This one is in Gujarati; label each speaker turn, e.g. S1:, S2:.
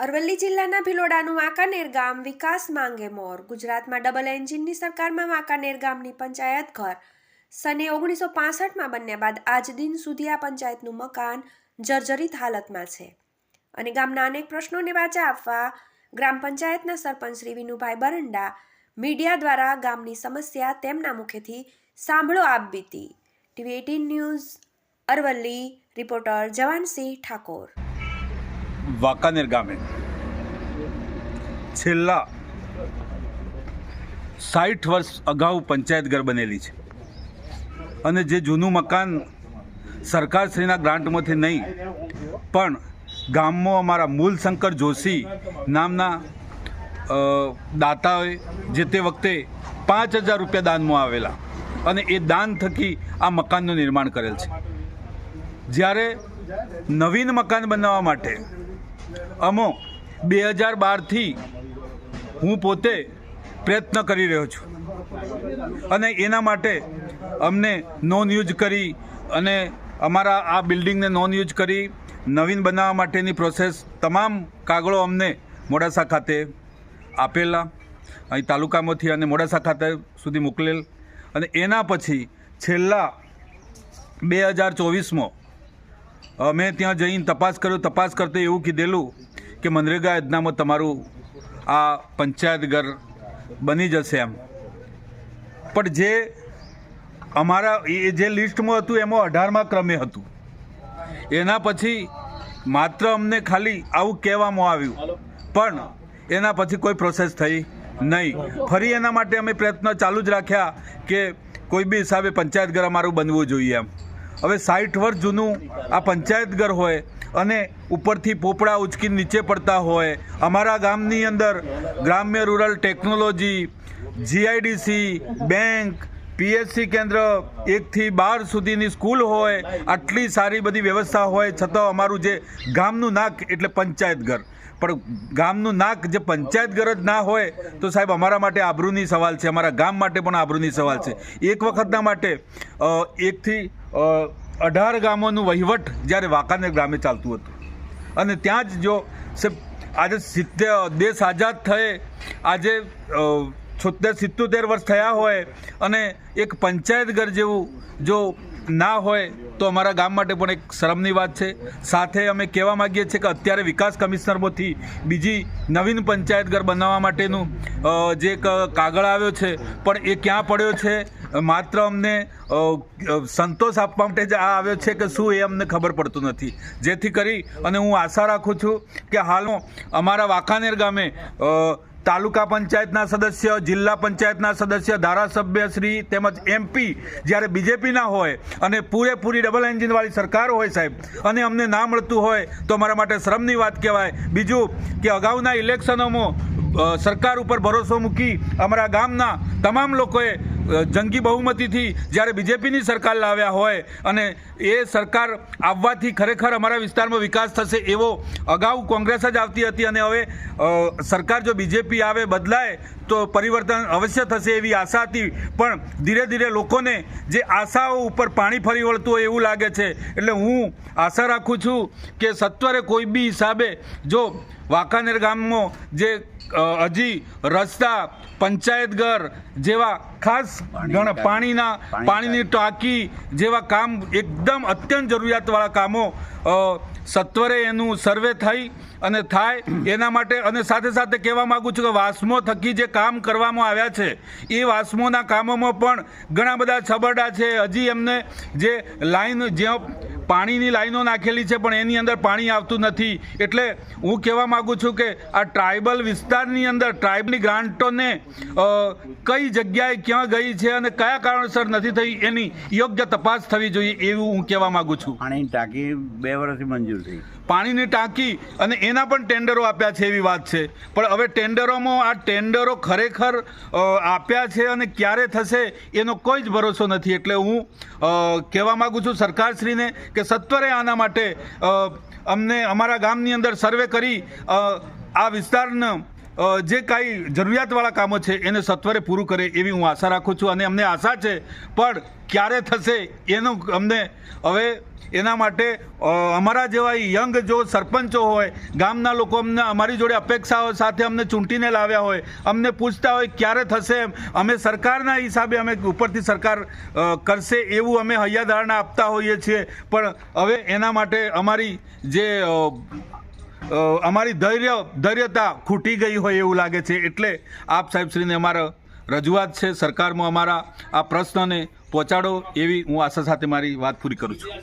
S1: અરવલ્લી જિલ્લાના ભિલોડાનું વાંકાનેર ગામ વિકાસ માંગે મોર. ગુજરાતમાં ડબલ એન્જિનની સરકારમાં વાંકાનેર ગામની પંચાયત ઘર. સને ઓગણીસો પાસઠમાં બન્યા બાદ આજ દિન સુધી આ પંચાયતનું મકાન જર્જરિત હાલતમાં છે. અને ગામના અનેક પ્રશ્નોને વાચા આપવા ગ્રામ પંચાયતના સરપંચ શ્રી વિનુભાઈ બરંડા મીડિયા દ્વારા ગામની સમસ્યા તેમના મુખેથી સાંભળો આપ બીતી. TV eighteen news, Aravalli, reporter Jawansinh Thakor.
S2: Wankaner ગામે. છેલ્લા સાઠ વર્ષ અગાઉ પંચાયત ઘર બનેલી છે. અને જે જૂનું મકાન સરકારશ્રીના ગ્રાન્ટમાંથી નહીં, પણ ગામમાં અમારા મૂલશંકર જોશી નામના દાતાએ જે તે વખતે પાંચ હજાર રૂપિયા દાનમાં આવેલા અને એ દાન થકી આ મકાનનું નિર્માણ કરેલ છે. જ્યારે નવીન મકાન બનાવવા માટે અમો, બે હજાર બારથી હું પોતે પ્રયત્ન કરી રહ્યો છું. અને એના માટે અમને નોન યુઝ કરી અને અમારા આ બિલ્ડિંગને નોન યુઝ કરી, નવીન બનાવવા માટેની પ્રોસેસ તમામ કાગળો અમને મોડાસા ખાતે આપેલા, અહીં તાલુકામાંથી અને મોડાસા ખાતે સુધી મોકલેલ. અને એના પછી છેલ્લા બે હજાર ચોવીસમાં અમે ત્યાં જઈને તપાસ કર્યો, તપાસ કરતા એવું કીધેલું કે મનરેગા યોજનામાં તમારું આ પંચાયત ઘર બની જશે એમ. પણ જે અમારા, એ જે લિસ્ટમાં હતું એમાં અઢારમા ક્રમે હતું. એના પછી માત્ર અમને ખાલી આવું કહેવામાં આવ્યું. પણ એના પછી કોઈ પ્રોસેસ થઈ નહીં. ફરી એના માટે અમે પ્રયત્ન ચાલુ જ રાખ્યા કે કોઈ બી હિસાબે પંચાયત ઘર અમારું બનવું જોઈએ એમ. હવે સાઠ વર્ષ જૂનું આ પંચાયત ઘર હોય અને ઉપરથી પોપડા ઉચકી નીચે પડતા હોય, અમારા ગામની અંદર ગ્રામ્ય rural technology, GIDC, bank PHC કેન્દ્ર એકથી બાર સુધીની સ્કૂલ હોય, આટલી સારી બધી વ્યવસ્થા હોય, છતાં અમારું જે ગામનું નાક એટલે પંચાયત ઘર. પણ ગામનું નાક જે પંચાયત ઘર જ ના હોય, તો સાહેબ અમારા માટે આબરૂની સવાલ છે, અમારા ગામ માટે પણ આબરૂની સવાલ છે. એક વખતના માટે એકથી અઢાર ગામોનું વહીવટ જ્યારે વાંકાનેર ગામે ચાલતું હતું. અને ત્યાં જ જો આજે સિત્તેર, દેશ આઝાદ થયે, આજે છોતેર, સિત્તોતેર વર્ષ થયા હોય અને એક પંચાયત ઘર જેવું જો ના હોય તો અમારા ગામ માટે પણ એક શરમની વાત છે. સાથે અમે કહેવા માગીએ છીએ કે અત્યારે વિકાસ કમિશનરમાંથી બીજી નવીન પંચાયત ઘર બનાવવા માટેનું જે કાગળ આવ્યો છે, પણ એ ક્યાં પડ્યો છે, માત્ર અમને સંતોષ આપવા માટે જ આ આવ્યો છે કે શું એ અમને ખબર પડતું નથી. જેથી કરી અને હું આશા રાખું છું કે હાલમાં અમારા વાંકાનેર ગામે તાલુકા પંચાયતના સદસ્ય, જિલ્લા પંચાયતના સદસ્ય, ધારાસભ્ય શ્રી તેમજ એમપી જ્યારે બીજેપીના હોય અને પૂરેપૂરી ડબલ એન્જિનવાળી સરકાર હોય સાહેબ, અને અમને ના મળતું હોય તો અમારા માટે શ્રમની વાત કહેવાય. બીજું કે અગાઉના ઇલેક્શનોમાં સરકાર ઉપર ભરોસો મૂકી અમારા ગામના તમામ લોકોએ જંગી બહુમતીથી જ્યારે બીજેપીની સરકાર લાવ્યા હોય અને એ સરકાર આવવાથી ખરેખર અમારા વિસ્તારમાં વિકાસ થશે એવો અગાઉ કોંગ્રેસ જ આવતી હતી અને હવે સરકાર જો બીજેપી આવે, બદલાય, તો પરિવર્તન અવશ્ય થશે એવી આશા હતી. પણ ધીરે ધીરે લોકોને જે આશાઓ ઉપર પાણી ફરી વળતું હોય એવું લાગે છે. એટલે હું આશા રાખું છું કે સત્વરે કોઈ બી હિસાબે જો વાંકાનેર ગામમાં જે હજી રસ્તા પંચાયત ઘર જેવા ખાસ પાણીના પાણીની ટાંકી જેવા કામ એકદમ અત્યંત જરૂરિયાતવાળા કામો સત્વરે એનું સર્વે થઈ અને થાય એના માટે અને સાથે સાથે કહેવા માગું છું કે વાસ્મો થકી જે કામ કરવામાં આવ્યા છે એ વાસ્મોના કામોમાં પણ ઘણા બધા છબરડા છે. હજી એમને જે લાઈન જ્યાં પાણીની લાઈનો નાખેલી છે પણ એની અંદર પાણી આવતું નથી. એટલે હું કહેવા માગું છું કે આ ટ્રાઇબલ વિસ્તારની અંદર ટ્રાઇબની ગ્રાન્ટોને કઈ જગ્યાએ ક્યાં ગઈ છે અને કયા કારણસર નથી થઈ એની યોગ્ય તપાસ થવી જોઈએ એવું હું કહેવા માગું છું.
S3: પાણીની ટાંકી બે વર્ષથી મંજૂર થઈ.
S2: પાણીની ટાંકી અને એના પણ ટેન્ડરો આપ્યા છે એવી વાત છે. પણ હવે ટેન્ડરોમાં આ ટેન્ડરો ખરેખર આપ્યા છે અને ક્યારે થશે એનો કોઈ જ ભરોસો નથી. એટલે હું કહેવા માગું છું સરકારશ્રીને કે સત્વરે આના માટે અમને અમારા ગામની અંદર સર્વે કરી આ વિસ્તારને જે કાંઈ જરૂરિયાતવાળા કામો છે એને સત્વરે પૂરું કરે એવી હું આશા રાખું છું અને અમને આશા છે, પણ ક્યારે થશે એનું અમને હવે એના માટે અમારા જેવા યંગ જો સરપંચો હોય, ગામના લોકો અમને અમારી જોડે અપેક્ષાઓ સાથે અમને ચૂંટીને લાવ્યા હોય, અમને પૂછતા હોય ક્યારે થશે એમ, અમે સરકારના હિસાબે અમે ઉપરથી સરકાર કરશે એવું અમે હૈયાધારણા આપતા હોઈએ છીએ. પણ હવે એના માટે અમારી જે અમારી ધૈર્ય, ધૈર્યતા ખૂટી ગઈ હોય એવું લાગે છે. એટલે આપ સાહેબશ્રીને અમારા રજૂઆત છે. સરકારમાં અમારા આ પ્રશ્નને પહોંચાડો એવી હું આશા સાથે મારી વાત પૂરી કરું છું.